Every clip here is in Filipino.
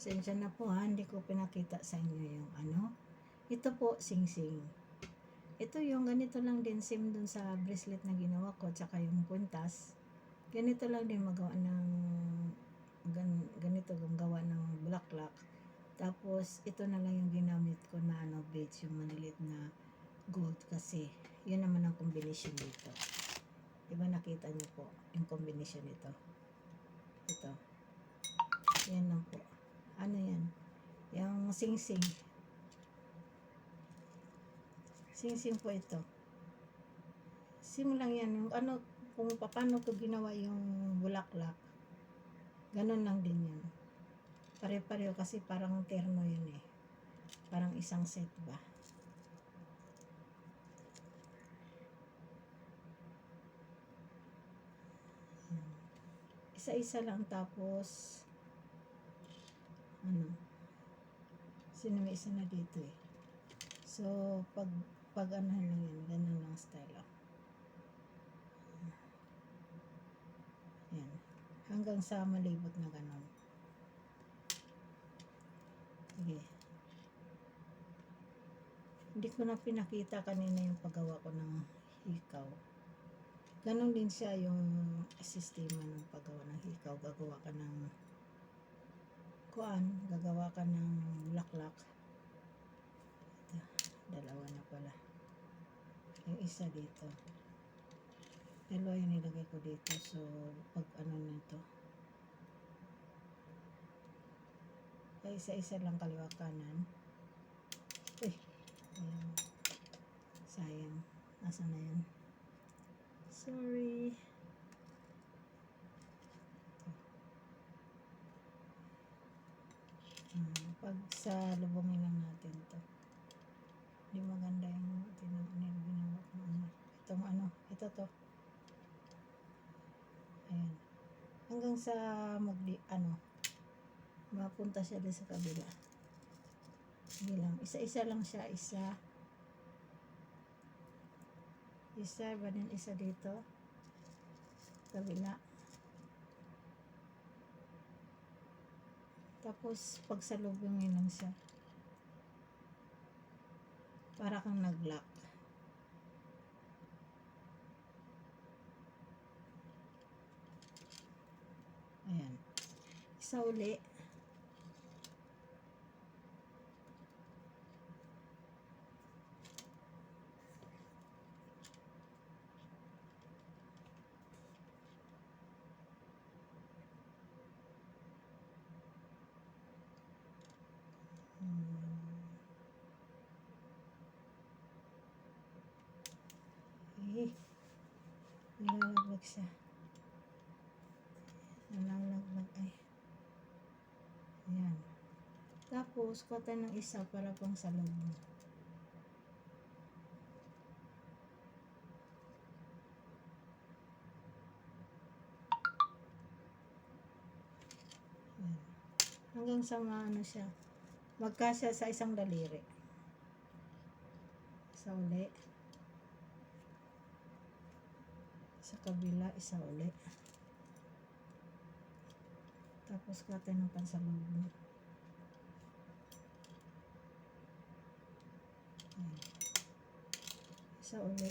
Sensya na po ha, hindi ko pinakita sa inyo yung ano. Ito po, sing-sing. Ito yung ganito lang din, same dun sa bracelet na ginawa ko, tsaka yung kwintas. Ganito lang din magawa ng, gan, ganito gawa ng bulaklak. Tapos, ito na lang yung ginamit ko na ano, beads, yung malilit na gold kasi yun naman ang combination dito. Diba nakita niyo po yung combination nito? Ito. Yan lang po. Ano yan? Yung sing-sing. Sing-sing po ito. Sing lang yan. Yung ano, kung paano ko ginawa yung bulaklak. Ganon lang din yan. Pare-pareho kasi parang terno yun eh. Parang isang set ba? Isa-isa lang tapos ano sino may isa na dito eh. So, pag pag ano lang yan, ganun lang style oh. Yan. Hanggang sa malibot na ganun. Sige. Hindi ko na pinakita kanina yung paggawa ko ng hikaw. Ganon din siya yung sistema ng paggawa ng hikaw. Gagawa ka ng kuan, gagawa ka ng bulaklak. Ito, dalawa na pala. Yung isa dito. Dalawa yung nilagay ko dito. So, pag ano nito. Ay, isa-isa lang kaliwa kanan. Uy, ayan. Sayang. Nasaan na yan? Sorry. Hmm, pag sa lubungin lang natin to. Hindi maganda yung ginawa ko ano. Itong ano, ito to. Ayan. Hanggang sa magdi, ano, mapunta siya din sa kabila. Sige lang. Isa-isa lang siya. Isa. Isa, ba din isa dito? Kabila. Tapos, pag sa lubungin lang siya. Para kang nag-lock. Ayan. Isa uli. Eh, nilalaglag siya. Nalalaglag ay. Ayan. Tapos, kuha ng isa para pang sa loob. Hanggang sa maano siya. Magkasya sa isang daliri. Isa uli. Sa kabila, isa uli. Tapos tayo ng. Ayan. Isa uli.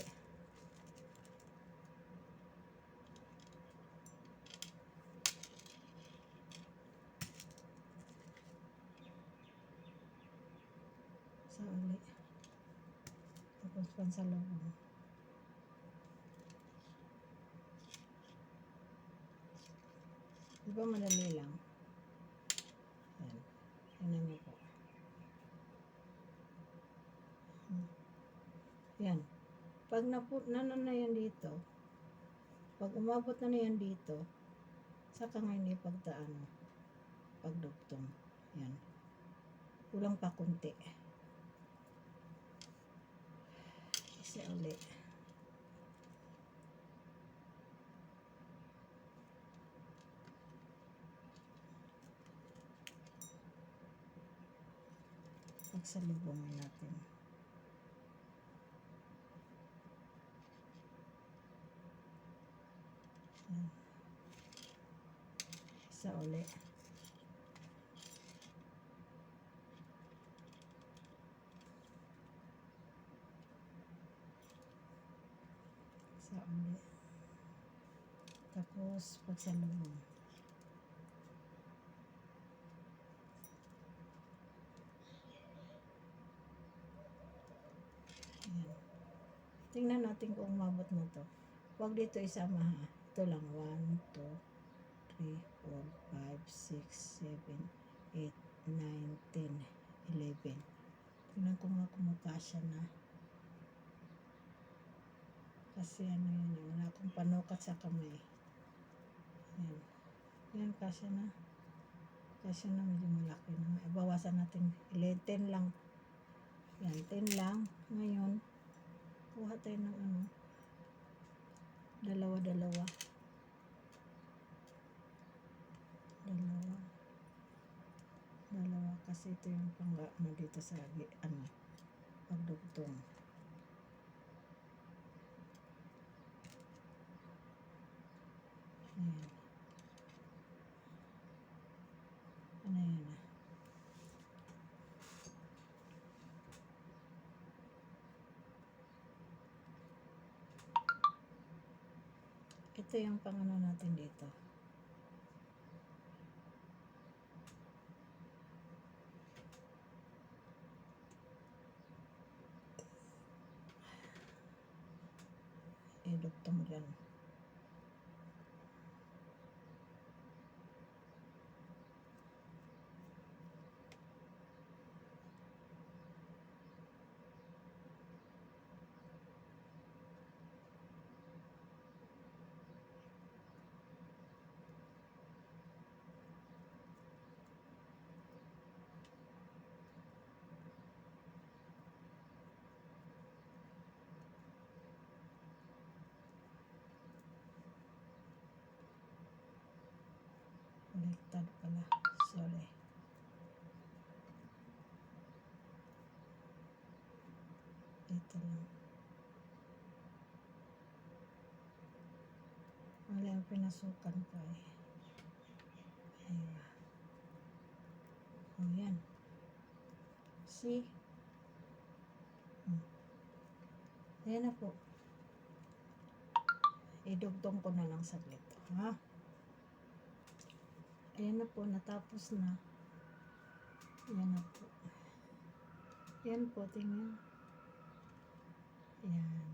Isa uli. Tapos pansalubong. Di ba madali lang? Yan. Yan mo po. Yan. Pag napu nano na yan dito, pag umabot na na yan dito, saka ngayon ipagtaan mo. Pagdugtong. Yan. Kulang pa kunti. Isa uli. pagsalubungin natin. Isa ulit. Isa ulit. Tapos, pagsalubong. Tingnan natin kung umabot na to. Huwag dito isama ha. Ito lang. 1, 2, 3, 4, 5, 6, 7, 8, 9, 10, 11. Tingnan ko nga kung magkasya na. Kasi ano yun, eh, wala akong panukat sa kamay. Yan. Yan, kasya na. Kasya na, medyo malaki na. Ibawasan natin. 11 lang. Yan, 10 lang. Ngayon, kuha tayo ng ano, dalawa-dalawa. Dalawa. Dalawa kasi ito yung pang ano dito sa ano, pagdugtong. Ayan. Ano yan ah? Ito yung pangano natin dito. Idugtong dyan. Baliktad pala. Sorry. Ito lang. Wala yung pinasukan ko eh. Ayun. O yan. See? Hmm. Ayan na po. Idugtong ko na lang saglit. Ha? Ayan na po, natapos na. Ayan na po. Ayan po, tingnan. Ayan.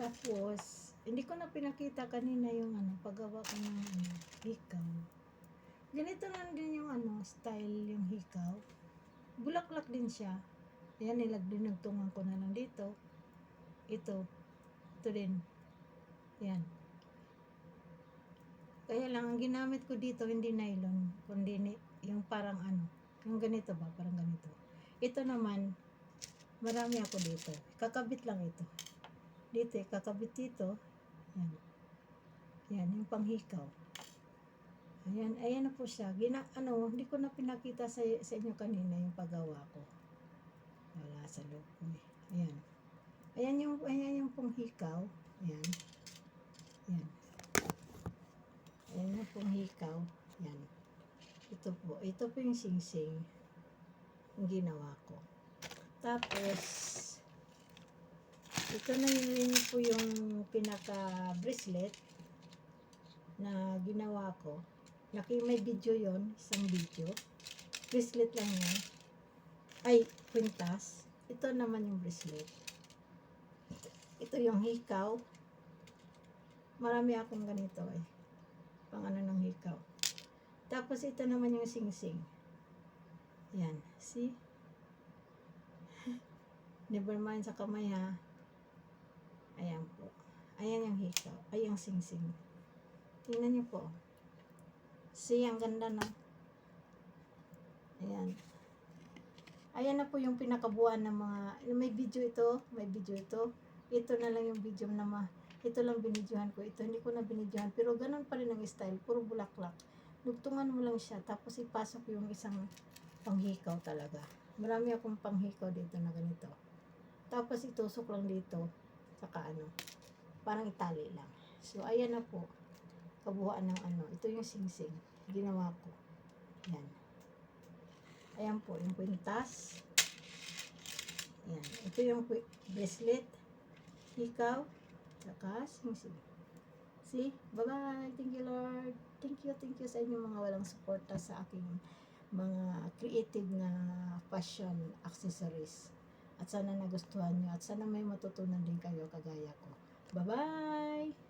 Tapos, hindi ko na pinakita kanina yung ano, paggawa ko ng ano, hikaw. Ganito lang din yung ano, style yung hikaw. Bulaklak din siya. Ayan, nilag dinagtungan ko na lang dito. Ito. Ito din. Ayan. Kaya lang, ang ginamit ko dito, hindi nylon, kundi yung parang ano, yung ganito ba, parang ganito. Ito naman, marami ako dito. Kakabit lang ito. Dito, eh, kakabit dito. Yan. Yan, yung panghikaw. Ayan, ayan na po siya. Gina, ano, hindi ko na pinakita sa, sa inyo kanina yung paggawa ko. Wala sa loob ko eh. Ayan. Ayan yung, ayan yung panghikaw. Ayan. Ayan. Ayan na pong hikaw. Yan. Ito po. Ito po yung singsing. Yung ginawa ko. Tapos, ito na yun, po yung pinaka-bracelet na ginawa ko. Laki may video yon isang video. Bracelet lang yan. Ay, kwintas. Ito naman yung bracelet. Ito yung hikaw. Marami akong ganito eh pang ano ng hikaw. Tapos ito naman yung singsing. Yan. See? Never mind sa kamay ha. Ayan po. Ayan yung hikaw. Ay, yung singsing. Tingnan niyo po. See, ang ganda no? Ayan. Ayan na po yung pinakabuuan ng mga, may video ito, may video ito. Ito na lang yung video na ma, ito lang binidyohan ko. Ito hindi ko na binidyohan. Pero ganun pa rin ang style. Puro bulaklak. Lugtungan mo lang siya. Tapos ipasok yung isang panghikaw talaga. Marami akong panghikaw dito na ganito. Tapos itusok lang dito. Saka ano. Parang itali lang. So, ayan na po. Kabuuan ng ano. Ito yung singsing. Ginawa ko. Yan. Ayan po. Yung kwintas. Yan. Ito yung bracelet. Hikaw Tsaka sing-sing. See? Bye-bye. Thank you, Lord. Thank you, thank you sa inyo mga walang suporta sa aking mga creative na fashion accessories. At sana nagustuhan nyo at sana may matutunan din kayo kagaya ko. Bye-bye!